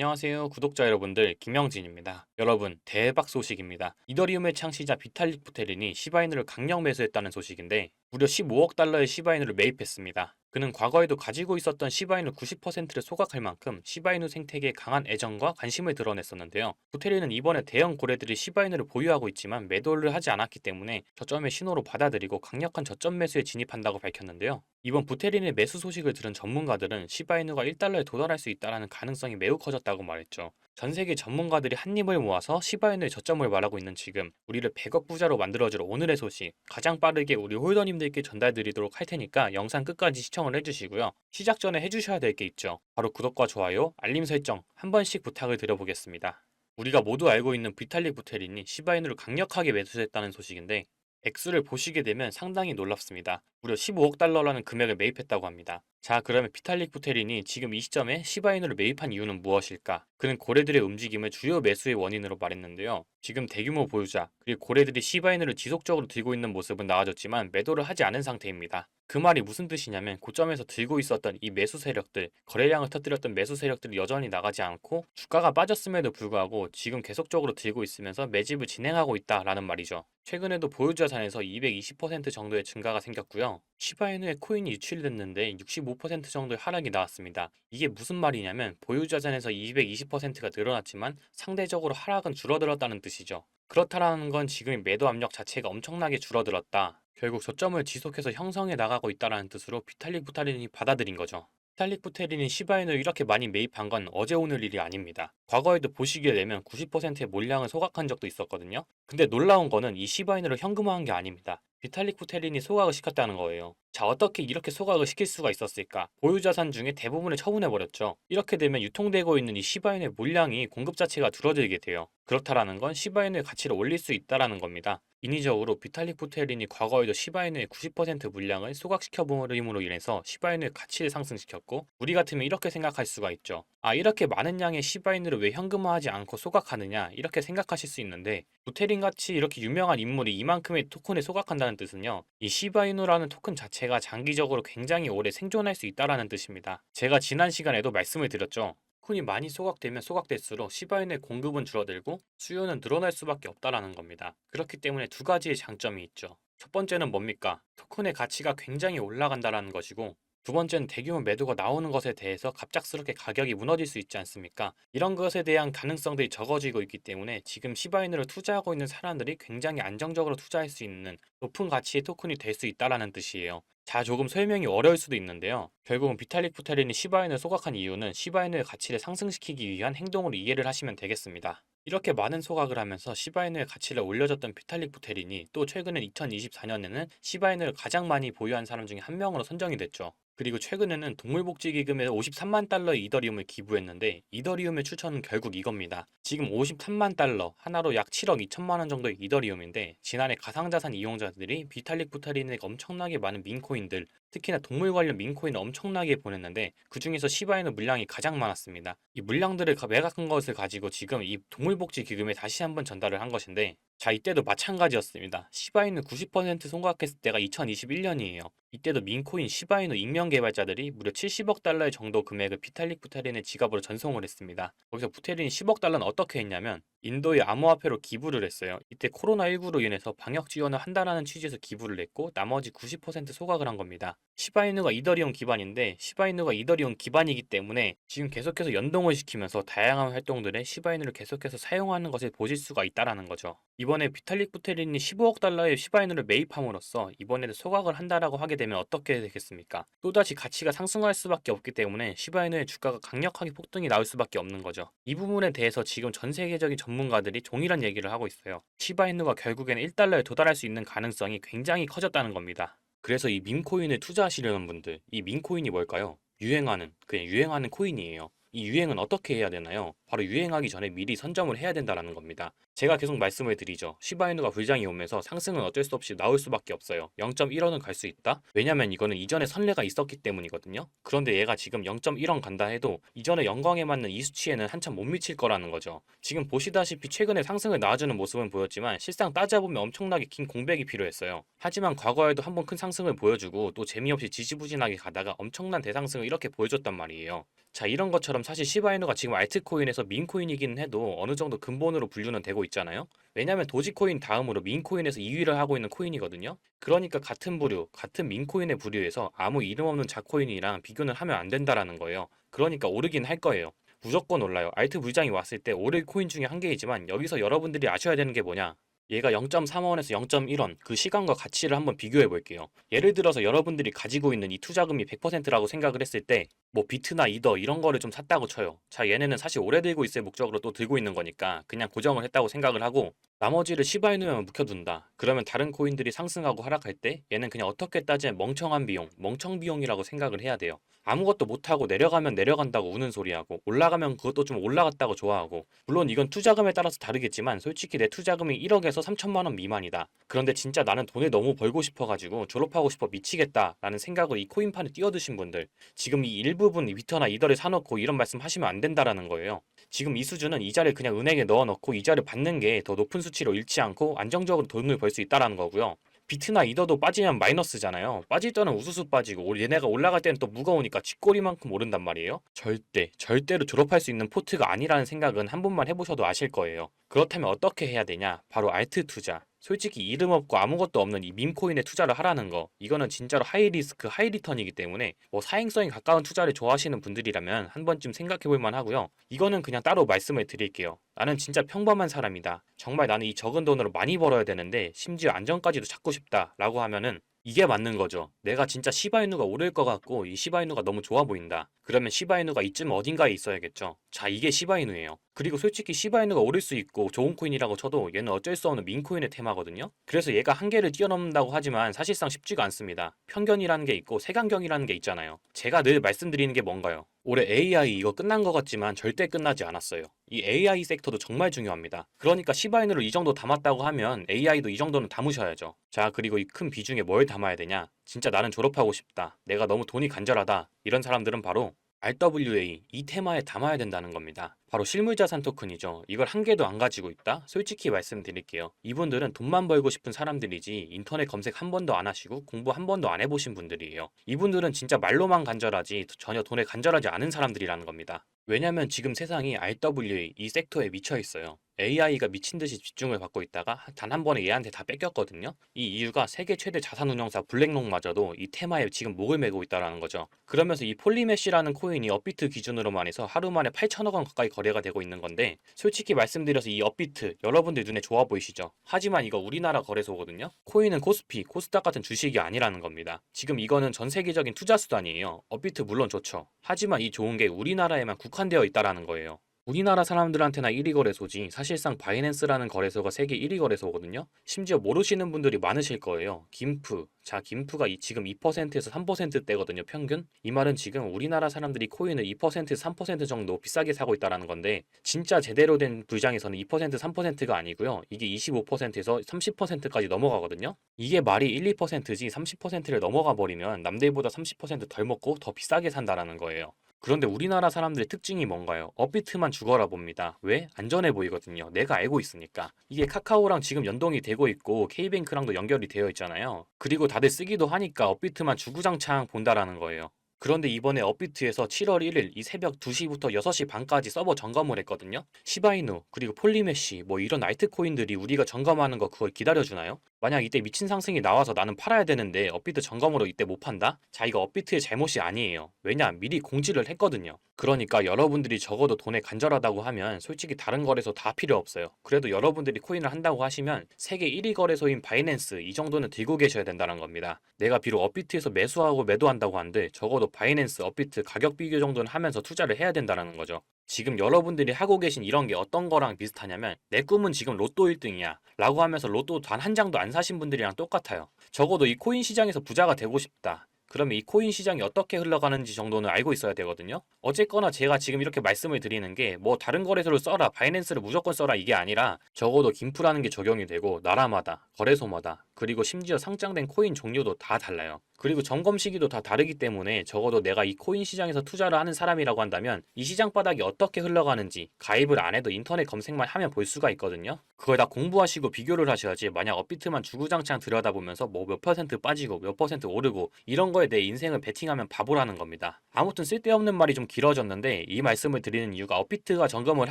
안녕하세요 구독자 여러분들 김영진입니다. 여러분 대박 소식입니다. 이더리움의 창시자 비탈릭 부테린이 시바이누를 강력 매수했다는 소식인데 무려 15억 달러의 시바이누를 매입했습니다. 그는 과거에도 가지고 있었던 시바이누 90%를 소각할 만큼 시바이누 생태계에 강한 애정과 관심을 드러냈었는데요. 부테린은 이번에 대형 고래들이 시바이누를 보유하고 있지만 매도를 하지 않았기 때문에 저점의 신호로 받아들이고 강력한 저점 매수에 진입한다고 밝혔는데요. 이번 부테린의 매수 소식을 들은 전문가들은 시바이누가 1달러에 도달할 수 있다는 가능성이 매우 커졌다고 말했죠. 전 세계 전문가들이 한 입을 모아서 시바이누의 저점을 말하고 있는 지금 우리를 100억 부자로 만들어줄 오늘의 소식 가장 빠르게 우리 홀더님들께 전달드리도록 할 테니까 영상 끝까지 시청을 해주시고요. 시작 전에 해주셔야 될 게 있죠. 바로 구독과 좋아요, 알림 설정 한 번씩 부탁을 드려보겠습니다. 우리가 모두 알고 있는 비탈릭 부테린이 시바이누를 강력하게 매수했다는 소식인데 액수를 보시게 되면 상당히 놀랍습니다. 무려 15억 달러라는 금액을 매입했다고 합니다. 자, 그러면 비탈릭 부테린이 지금 이 시점에 시바이누를 매입한 이유는 무엇일까? 그는 고래들의 움직임을 주요 매수의 원인으로 말했는데요. 지금 대규모 보유자, 그리고 고래들이 시바이누를 지속적으로 들고 있는 모습은 나아졌지만 매도를 하지 않은 상태입니다. 그 말이 무슨 뜻이냐면 고점에서 들고 있었던 이 매수 세력들, 거래량을 터뜨렸던 매수 세력들이 여전히 나가지 않고 주가가 빠졌음에도 불구하고 지금 계속적으로 들고 있으면서 매집을 진행하고 있다라는 말이죠. 최근에도 보유자 자산에서 220% 정도의 증가가 생겼고요. 시바이누의 코인이 유출이 됐는데 65% 정도의 하락이 나왔습니다. 이게 무슨 말이냐면 보유자 자산에서 220%가 늘어났지만 상대적으로 하락은 줄어들었다는 뜻이죠. 그렇다라는 건 지금 매도 압력 자체가 엄청나게 줄어들었다. 결국 저점을 지속해서 형성해 나가고 있다라는 뜻으로 비탈릭 부타린이 받아들인 거죠. 비탈릭 부테린이 시바인을 이렇게 많이 매입한 건 어제 오늘 일이 아닙니다. 과거에도 보시게 되면 90%의 몰량을 소각한 적도 있었거든요. 근데 놀라운 거는 이 시바인을 현금화한 게 아닙니다. 비탈릭 부테린이 소각을 시켰다는 거예요. 자, 어떻게 이렇게 소각을 시킬 수가 있었을까? 보유자산 중에 대부분을 처분해버렸죠. 이렇게 되면 유통되고 있는 이 시바인의 물량이 공급 자체가 줄어들게 돼요. 그렇다라는 건 시바인의 가치를 올릴 수 있다라는 겁니다. 인위적으로 비탈릭 부테린이 과거에도 시바이누의 90% 물량을 소각시켜 버림으로 인해서 시바이누의 가치를 상승시켰고 우리 같으면 이렇게 생각할 수가 있죠. 아 이렇게 많은 양의 시바이누를 왜 현금화하지 않고 소각하느냐 이렇게 생각하실 수 있는데 부테린 같이 이렇게 유명한 인물이 이만큼의 토큰을 소각한다는 뜻은요. 이 시바이누라는 토큰 자체가 장기적으로 굉장히 오래 생존할 수 있다라는 뜻입니다. 제가 지난 시간에도 말씀을 드렸죠. 토큰이 많이 소각되면 소각될수록 시바인의 공급은 줄어들고 수요는 늘어날 수밖에 없다라는 겁니다. 그렇기 때문에 두 가지의 장점이 있죠. 첫 번째는 뭡니까? 토큰의 가치가 굉장히 올라간다라는 것이고 두 번째는 대규모 매도가 나오는 것에 대해서 갑작스럽게 가격이 무너질 수 있지 않습니까? 이런 것에 대한 가능성들이 적어지고 있기 때문에 지금 시바이누를 투자하고 있는 사람들이 굉장히 안정적으로 투자할 수 있는 높은 가치의 토큰이 될 수 있다라는 뜻이에요. 자, 조금 설명이 어려울 수도 있는데요. 결국은 비탈릭 부테린이 시바인을 소각한 이유는 시바인의 가치를 상승시키기 위한 행동으로 이해를 하시면 되겠습니다. 이렇게 많은 소각을 하면서 시바인의 가치를 올려줬던 비탈릭 부테린이 또 최근에 2024년에는 시바인을 가장 많이 보유한 사람 중에 한 명으로 선정이 됐죠. 그리고 최근에는 동물복지기금에 53만 달러의 이더리움을 기부했는데 이더리움의 추천은 결국 이겁니다. 지금 53만 달러, 하나로 약 7억 2천만 원 정도의 이더리움인데 지난해 가상자산 이용자들이 비탈릭 부타린에게 엄청나게 많은 민코인들, 특히나 동물 관련 민코인을 엄청나게 보냈는데 그 중에서 시바이누 물량이 가장 많았습니다. 이 물량들을 매각한 것을 가지고 지금 이 동물복지 기금에 다시 한번 전달을 한 것인데 자 이때도 마찬가지였습니다. 시바이누 90% 송각했을 때가 2021년이에요. 이때도 민코인 시바이누 익명 개발자들이 무려 70억 달러의 정도 금액을 비탈릭 부테린의 지갑으로 전송을 했습니다. 거기서 부테린이 10억 달러는 어떻게 했냐면 인도의 암호화폐로 기부를 했어요. 이때 코로나19로 인해서 방역 지원을 한다라는 취지에서 기부를 했고 나머지 90% 소각을 한 겁니다. 시바이누가 이더리움 기반인데 시바이누가 이더리움 기반이기 때문에 지금 계속해서 연동을 시키면서 다양한 활동들에 시바이누를 계속해서 사용하는 것을 보실 수가 있다라는 거죠. 이번에 비탈릭 부테린이 15억 달러의 시바이누를 매입함으로써 이번에도 소각을 한다라고 하게 되면 어떻게 되겠습니까? 또다시 가치가 상승할 수밖에 없기 때문에 시바이누의 주가가 강력하게 폭등이 나올 수밖에 없는 거죠. 이 부분에 대해서 지금 전 세계적인 전문가들이 동일한 얘기를 하고 있어요. 시바이누가 결국에는 1달러에 도달할 수 있는 가능성이 굉장히 커졌다는 겁니다. 그래서 이 밈코인에 투자하시려는 분들, 이 밈코인이 뭘까요? 유행하는, 그냥 유행하는 코인이에요. 이 유행은 어떻게 해야 되나요? 바로 유행하기 전에 미리 선점을 해야 된다는 겁니다. 제가 계속 말씀을 드리죠. 시바이누가 불장이 오면서 상승은 어쩔 수 없이 나올 수밖에 없어요. 0.1원은 갈 수 있다? 왜냐면 이거는 이전에 선례가 있었기 때문이거든요. 그런데 얘가 지금 0.1원 간다 해도 이전에 영광에 맞는 이 수치에는 한참 못 미칠 거라는 거죠. 지금 보시다시피 최근에 상승을 나와주는 모습은 보였지만 실상 따져보면 엄청나게 긴 공백이 필요했어요. 하지만 과거에도 한번 큰 상승을 보여주고 또 재미없이 지지부진하게 가다가 엄청난 대상승을 이렇게 보여줬단 말이에요. 자 이런 것처럼 사실 시바이누가 지금 알트코인에서 민코인이기는 해도 어느 정도 근본으로 분류는 되고 있 잖아요. 왜냐면 도지코인 다음으로 민코인에서 2위를 하고 있는 코인이거든요. 그러니까 같은 부류, 같은 민코인의 부류에서 아무 이름 없는 자코인이랑 비교는 하면 안 된다라는 거예요. 그러니까 오르긴 할 거예요. 무조건 올라요. 알트 불장이 왔을 때 오를 코인 중에 한 개이지만 여기서 여러분들이 아셔야 되는 게 뭐냐? 얘가 0.3원에서 0.1원 그 시간과 가치를 한번 비교해 볼게요. 예를 들어서 여러분들이 가지고 있는 이 투자금이 100%라고 생각을 했을 때 뭐 비트나 이더 이런 거를 좀 샀다고 쳐요. 자 얘네는 사실 오래 들고 있을 목적으로 또 들고 있는 거니까 그냥 고정을 했다고 생각을 하고 나머지를 시바이누에만 묵혀둔다. 그러면 다른 코인들이 상승하고 하락할 때 얘는 그냥 어떻게 따지면 멍청한 비용, 멍청 비용이라고 생각을 해야 돼요. 아무것도 못하고 내려가면 내려간다고 우는 소리하고 올라가면 그것도 좀 올라갔다고 좋아하고 물론 이건 투자금에 따라서 다르겠지만 솔직히 내 투자금이 1억에서 3천만 원 미만이다. 그런데 진짜 나는 돈을 너무 벌고 싶어가지고 졸업하고 싶어 미치겠다라는 생각으로 이 코인판에 뛰어드신 분들 지금 이 일부 분 위터나 이더를 사놓고 이런 말씀 하시면 안 된다라는 거예요. 지금 이 수준은 이자를 그냥 은행에 넣어놓고 이자를 받는 게 더 높은 수치로 잃지 않고 안정적으로 돈을 벌 수 있다라는 거고요. 비트나 이더도 빠지면 마이너스잖아요. 빠질 때는 우수수 빠지고 올- 얘네가 올라갈 때는 또 무거우니까 쥐꼬리만큼 오른단 말이에요. 절대 절대로 졸업할 수 있는 포트가 아니라는 생각은 한 번만 해보셔도 아실 거예요. 그렇다면 어떻게 해야 되냐? 바로 알트 투자. 솔직히 이름 없고 아무것도 없는 이 밈코인에 투자를 하라는 거 이거는 진짜로 하이 리스크 하이 리턴이기 때문에 뭐 사행성이 가까운 투자를 좋아하시는 분들이라면 한 번쯤 생각해 볼 만 하고요. 이거는 그냥 따로 말씀을 드릴게요. 나는 진짜 평범한 사람이다. 정말 나는 이 적은 돈으로 많이 벌어야 되는데 심지어 안정까지도 찾고 싶다 라고 하면은 이게 맞는 거죠. 내가 진짜 시바이누가 오를 것 같고 이 시바이누가 너무 좋아 보인다. 그러면 시바이누가 이쯤 어딘가에 있어야겠죠. 자, 이게 시바이누예요. 그리고 솔직히 시바이누가 오를 수 있고 좋은 코인이라고 쳐도 얘는 어쩔 수 없는 민코인의 테마거든요. 그래서 얘가 한계를 뛰어넘는다고 하지만 사실상 쉽지가 않습니다. 편견이라는 게 있고 색안경이라는 게 있잖아요. 제가 늘 말씀드리는 게 뭔가요? 올해 AI 이거 끝난 것 같지만 절대 끝나지 않았어요. 이 AI 섹터도 정말 중요합니다. 그러니까 시바이누를 이 정도 담았다고 하면 AI도 이 정도는 담으셔야죠. 자, 그리고 이 큰 비중에 뭘 담아야 되냐? 진짜 나는 졸업하고 싶다. 내가 너무 돈이 간절하다. 이런 사람들은 바로 RWA 이 테마에 담아야 된다는 겁니다. 바로 실물자산 토큰이죠. 이걸 한 개도 안 가지고 있다? 솔직히 말씀드릴게요. 이분들은 돈만 벌고 싶은 사람들이지 인터넷 검색 한 번도 안 하시고 공부 한 번도 안 해보신 분들이에요. 이분들은 진짜 말로만 간절하지 전혀 돈에 간절하지 않은 사람들이라는 겁니다. 왜냐면 지금 세상이 RWA 이 섹터에 미쳐 있어요. AI가 미친 듯이 집중을 받고 있다가 단 한 번에 얘한테 다 뺏겼거든요. 이 이유가 세계 최대 자산운용사 블랙록마저도 이 테마에 지금 목을 메고 있다라는 거죠. 그러면서 이 폴리메시라는 코인이 업비트 기준으로만 해서 하루 만에 8천억 원 가까이 거래가 되고 있는 건데 솔직히 말씀드려서 이 업비트 여러분들 눈에 좋아 보이시죠? 하지만 이거 우리나라 거래소거든요. 코인은 코스피, 코스닥 같은 주식이 아니라는 겁니다. 지금 이거는 전 세계적인 투자 수단이에요. 업비트 물론 좋죠. 하지만 이 좋은 게 우리나라에만 국 한되어 있다라는 거예요. 우리나라 사람들한테나 1위 거래소지 사실상 바이낸스라는 거래소가 세계 1위 거래소거든요. 심지어 모르시는 분들이 많으실 거예요. 김프. 자, 김프가 이 지금 2%에서 3%대거든요, 평균. 이 말은 지금 우리나라 사람들이 코인을 2%에서 3% 정도 비싸게 사고 있다라는 건데 진짜 제대로 된 불장에서는 2% 3%가 아니고요. 이게 25%에서 30%까지 넘어가거든요. 이게 말이 1, 2%지 30%를 넘어가 버리면 남들보다 30%덜 먹고 더 비싸게 산다라는 거예요. 그런데 우리나라 사람들의 특징이 뭔가요? 업비트만 죽어라 봅니다. 왜? 안전해 보이거든요. 내가 알고 있으니까. 이게 카카오랑 지금 연동이 되고 있고 K뱅크랑도 연결이 되어 있잖아요. 그리고 다들 쓰기도 하니까 업비트만 주구장창 본다라는 거예요. 그런데 이번에 업비트에서 7월 1일 이 새벽 2시부터 6시 반까지 서버 점검을 했거든요. 시바이누 그리고 폴리메시 뭐 이런 알트코인들이 우리가 점검하는 거 그걸 기다려주나요? 만약 이때 미친 상승이 나와서 나는 팔아야 되는데 업비트 점검으로 이때 못 판다? 자 이거 업비트의 잘못이 아니에요. 왜냐 미리 공지를 했거든요. 그러니까 여러분들이 적어도 돈에 간절하다고 하면 솔직히 다른 거래소 다 필요 없어요. 그래도 여러분들이 코인을 한다고 하시면 세계 1위 거래소인 바이낸스 이 정도는 들고 계셔야 된다는 겁니다. 내가 비록 업비트에서 매수하고 매도한다고 한들 적어도 바이낸스, 업비트 가격 비교 정도는 하면서 투자를 해야 된다는 거죠. 지금 여러분들이 하고 계신 이런 게 어떤 거랑 비슷하냐면 내 꿈은 지금 로또 1등이야 라고 하면서 로또 단 한 장도 안 사신 분들이랑 똑같아요. 적어도 이 코인 시장에서 부자가 되고 싶다. 그러면 이 코인 시장이 어떻게 흘러가는지 정도는 알고 있어야 되거든요. 어쨌거나 제가 지금 이렇게 말씀을 드리는 게 뭐 다른 거래소를 써라, 바이낸스를 무조건 써라 이게 아니라 적어도 김프라는 게 적용이 되고 나라마다, 거래소마다, 그리고 심지어 상장된 코인 종류도 다 달라요. 그리고 점검 시기도 다 다르기 때문에 적어도 내가 이 코인 시장에서 투자를 하는 사람이라고 한다면 이 시장 바닥이 어떻게 흘러가는지 가입을 안 해도 인터넷 검색만 하면 볼 수가 있거든요. 그걸 다 공부하시고 비교를 하셔야지 만약 업비트만 주구장창 들여다보면서 뭐 몇 퍼센트 빠지고 몇 퍼센트 오르고 이런 거에 내 인생을 베팅하면 바보라는 겁니다. 아무튼 쓸데없는 말이 좀 길어졌는데 이 말씀을 드리는 이유가 업비트가 점검을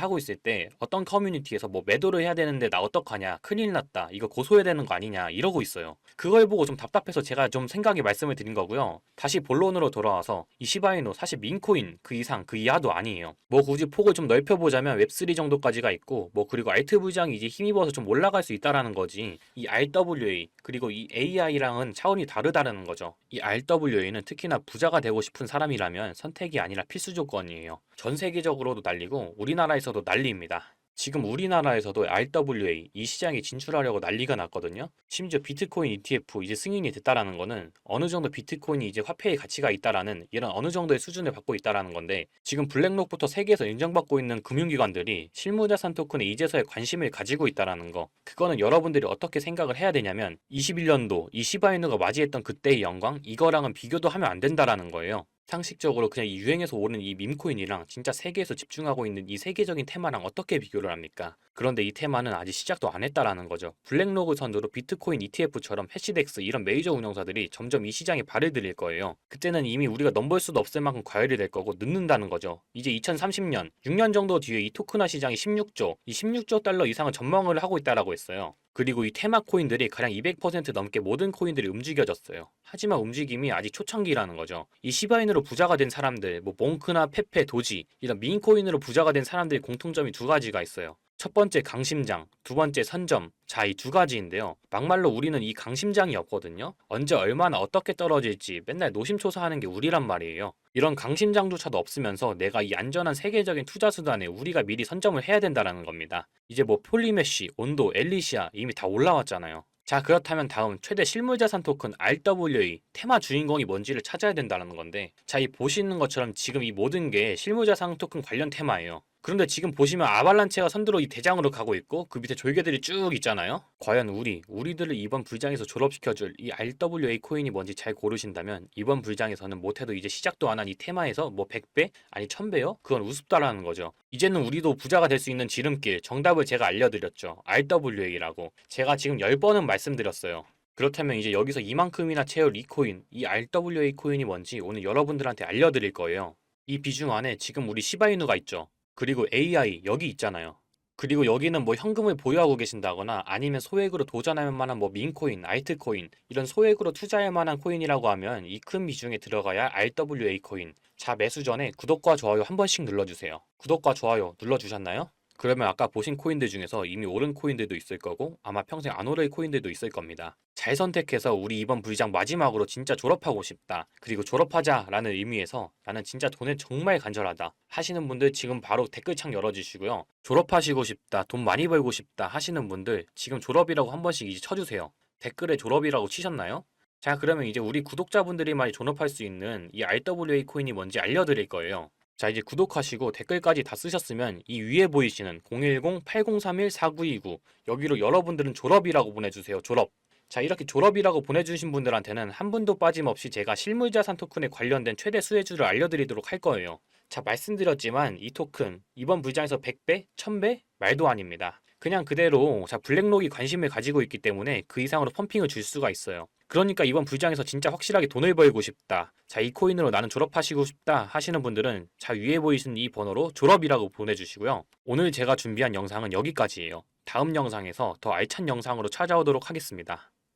하고 있을 때 어떤 커뮤니티에서 뭐 매도를 해야 되는데 나 어떡하냐 큰일 났다 이거 고소해야 되는 거 아니냐 이러고 있어요. 그걸 보고 좀 답답해서 제가 좀 생각이 말씀을 드린 거고요. 다시 본론으로 돌아와서 이 시바이노 사실 민코인 그 이상 그 이하도 아니에요. 뭐 굳이 폭을 좀 넓혀보자면 웹3 정도까지가 있고 뭐 그리고 알트 부장이 이제 힘입어서 좀 올라갈 수 있다라는 거지 이 RWA 그리고 이 AI랑은 차원이 다르다는 거죠. 이 RWA 는 특히나 부자가 되고 싶은 사람이라면 선택이 아니라 필수 조건이에요. 전 세계적으로도 난리고 우리나라에서도 난리입니다. 지금 우리나라에서도 RWA 이 시장에 진출하려고 난리가 났거든요. 심지어 비트코인 ETF 이제 승인이 됐다라는 거는 어느 정도 비트코인이 이제 화폐의 가치가 있다라는 이런 어느 정도의 수준을 받고 있다라는 건데 지금 블랙록부터 세계에서 인정받고 있는 금융기관들이 실무자산 토큰에 이제서야 관심을 가지고 있다라는 거. 그거는 여러분들이 어떻게 생각을 해야 되냐면 21년도 이 시바이누가 맞이했던 그때의 영광 이거랑은 비교도 하면 안 된다라는 거예요. 상식적으로 그냥 이 유행에서 오는 이 밈코인이랑 진짜 세계에서 집중하고 있는 이 세계적인 테마랑 어떻게 비교를 합니까? 그런데 이 테마는 아직 시작도 안 했다라는 거죠. 블랙로그 선두로 비트코인 ETF처럼 해시덱스 이런 메이저 운영사들이 점점 이 시장에 발을 들일 거예요. 그때는 이미 우리가 넘볼 수도 없을 만큼 과열이 될 거고 늦는다는 거죠. 이제 2030년, 6년 정도 뒤에 이 토크나 시장이 16조, 이 16조 달러 이상을 전망을 하고 있다라고 했어요. 그리고 이 테마 코인들이 가량 200% 넘게 모든 코인들이 움직여졌어요. 하지만 움직임이 아직 초창기라는 거죠. 이 시바인으로 부자가 된 사람들, 뭐 몽크나 페페, 도지 이런 민 코인으로 부자가 된 사람들의 공통점이 두 가지가 있어요. 첫 번째 강심장, 두 번째 선점. 자, 이 두 가지인데요. 막말로 우리는 이 강심장이 없거든요. 언제 얼마나 어떻게 떨어질지 맨날 노심초사하는 게 우리란 말이에요. 이런 강심장조차도 없으면서 내가 이 안전한 세계적인 투자 수단에 우리가 미리 선점을 해야 된다라는 겁니다. 이제 뭐 폴리메쉬, 온도, 엘리시아 이미 다 올라왔잖아요. 자 그렇다면 다음 최대 실물자산 토큰 RWA 테마 주인공이 뭔지를 찾아야 된다는 건데 자 이 보시는 것처럼 지금 이 모든 게 실물자산 토큰 관련 테마예요. 그런데 지금 보시면 아발란체가 선두로 이 대장으로 가고 있고 그 밑에 졸개들이 쭉 있잖아요. 과연 우리 우리들을 이번 불장에서 졸업시켜줄 이 RWA 코인이 뭔지 잘 고르신다면 이번 불장에서는 못해도 이제 시작도 안 한 이 테마에서 뭐 100배 아니 1000배요? 그건 우습다라는 거죠. 이제는 우리도 부자가 될 수 있는 지름길 정답을 제가 알려드렸죠. RWA라고 제가 지금 10번은 말씀드렸어요. 그렇다면 이제 여기서 이만큼이나 채울 이 코인, 이 RWA 코인이 뭔지 오늘 여러분들한테 알려드릴 거예요. 이 비중 안에 지금 우리 시바이누가 있죠. 그리고 AI 여기 있잖아요. 그리고 여기는 뭐 현금을 보유하고 계신다거나 아니면 소액으로 도전할 만한 뭐 민코인, 알트코인 이런 소액으로 투자할 만한 코인이라고 하면 이 큰 비중에 들어가야 RWA 코인. 자 매수 전에 구독과 좋아요 한 번씩 눌러주세요. 구독과 좋아요 눌러주셨나요? 그러면 아까 보신 코인들 중에서 이미 오른 코인들도 있을 거고 아마 평생 안 오를 코인들도 있을 겁니다. 잘 선택해서 우리 이번 불장 마지막으로 진짜 졸업하고 싶다. 그리고 졸업하자라는 의미에서 나는 진짜 돈에 정말 간절하다. 하시는 분들 지금 바로 댓글창 열어주시고요. 졸업하시고 싶다. 돈 많이 벌고 싶다. 하시는 분들 지금 졸업이라고 한 번씩 이제 쳐주세요. 댓글에 졸업이라고 치셨나요? 자 그러면 이제 우리 구독자분들이만이 존업할 수 있는 이 RWA 코인이 뭔지 알려드릴 거예요. 자 이제 구독하시고 댓글까지 다 쓰셨으면 이 위에 보이시는 010-8031-4929 여기로 여러분들은 졸업이라고 보내주세요. 졸업. 자 이렇게 졸업이라고 보내주신 분들한테는 한 분도 빠짐없이 제가 실물자산 토큰에 관련된 최대 수혜주를 알려드리도록 할 거예요. 자 말씀드렸지만 이 토큰 이번 불장에서 100배, 1000배 말도 아닙니다. 그냥 그대로 자 블랙록이 관심을 가지고 있기 때문에 그 이상으로 펌핑을 줄 수가 있어요. 그러니까 이번 불장에서 진짜 확실하게 돈을 벌고 싶다. 자, 이 코인으로 나는 졸업하시고 싶다 하시는 분들은 자 위에 보이시는 이 번호로 졸업이라고 보내주시고요. 오늘 제가 준비한 영상은 여기까지예요. 다음 영상에서 더 알찬 영상으로 찾아오도록 하겠습니다.